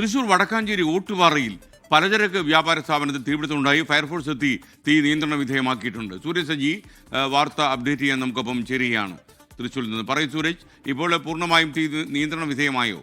തൃശൂർ വടക്കാഞ്ചേരി ഓട്ടുപാറയിൽ പലചരക്ക് വ്യാപാര സ്ഥാപനത്തിൽ തീപിടുത്തമുണ്ടായി. ഫയർഫോഴ്സ് എത്തി തീ നിയന്ത്രണ വിധേയമാക്കിയിട്ടുണ്ട്. സൂരജ് സജി വാർത്ത അപ്ഡേറ്റ് ചെയ്യാൻ നമുക്കൊപ്പം ചേരുകയാണ്. തൃശ്ശൂരിൽ നിന്ന് പറയും സൂരജ് ഇപ്പോൾ പൂർണമായും തീ നിയന്ത്രണ വിധേയമായോ?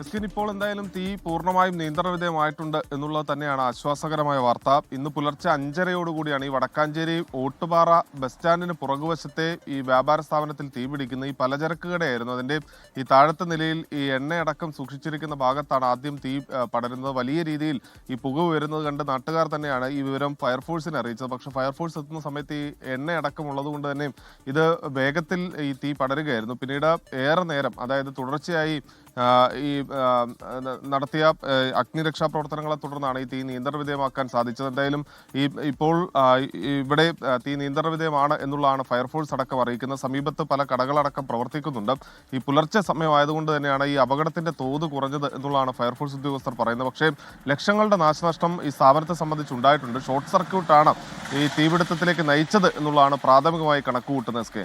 എസ്കിൻ ഇപ്പോൾ എന്തായാലും തീ പൂർണമായും നിയന്ത്രണ വിധേയമായിട്ടുണ്ട് എന്നുള്ളത് തന്നെയാണ് ആശ്വാസകരമായ വാർത്ത. ഇന്ന് പുലർച്ചെ അഞ്ചരയോടുകൂടിയാണ് ഈ വടക്കാഞ്ചേരി ഓട്ടുപാറ ബസ് സ്റ്റാൻഡിന് പുറകുവശത്തെ ഈ വ്യാപാര സ്ഥാപനത്തിൽ തീ പിടിക്കുന്ന ഈ പലചരക്ക് കടയായിരുന്നു അതിന്റെ ഈ താഴത്തെ നിലയിൽ ഈ എണ്ണയടക്കം സൂക്ഷിച്ചിരിക്കുന്ന ഭാഗത്താണ് ആദ്യം തീ പടരുന്നത്. വലിയ രീതിയിൽ ഈ പുക ഉയരുന്നത് കണ്ട് നാട്ടുകാർ തന്നെയാണ് ഈ വിവരം ഫയർഫോഴ്സിനെ അറിയിച്ചത്. പക്ഷേ ഫയർഫോഴ്സ് എത്തുന്ന സമയത്ത് ഈ എണ്ണയടക്കം ഉള്ളത് കൊണ്ട് തന്നെ ഇത് വേഗത്തിൽ ഈ തീ പടരുകയായിരുന്നു. പിന്നീട് ഏറെ നേരം അതായത് തുടർച്ചയായി ഈ നടത്തിയ അഗ്നിരക്ഷാ പ്രവർത്തനങ്ങളെ തുടർന്നാണ് ഈ തീ നിയന്ത്രണ വിധേയമാക്കാൻ സാധിച്ചത്. എന്തായാലും ഈ ഇപ്പോൾ ഇവിടെ തീ നിയന്ത്രണ വിധേയമാണ് എന്നുള്ളതാണ് ഫയർഫോഴ്സ് അടക്കം അറിയിക്കുന്നത്. സമീപത്ത് പല കടകളടക്കം പ്രവർത്തിക്കുന്നുണ്ട്. ഈ പുലർച്ചെ സമയമായതുകൊണ്ട് തന്നെയാണ് ഈ അപകടത്തിന്റെ തോത് കുറഞ്ഞത് എന്നുള്ളതാണ് ഫയർഫോഴ്സ് ഉദ്യോഗസ്ഥർ പറയുന്നത്. പക്ഷേ ലക്ഷങ്ങളുടെ നാശനഷ്ടം ഈ സ്ഥാപനത്തെ സംബന്ധിച്ച് ഉണ്ടായിട്ടുണ്ട്. ഷോർട്ട് സർക്യൂട്ടാണ് ഈ തീപിടുത്തത്തിലേക്ക് നയിച്ചത് എന്നുള്ളതാണ് പ്രാഥമികമായി കണക്കുകൂട്ടുന്നത് എസ് കെ.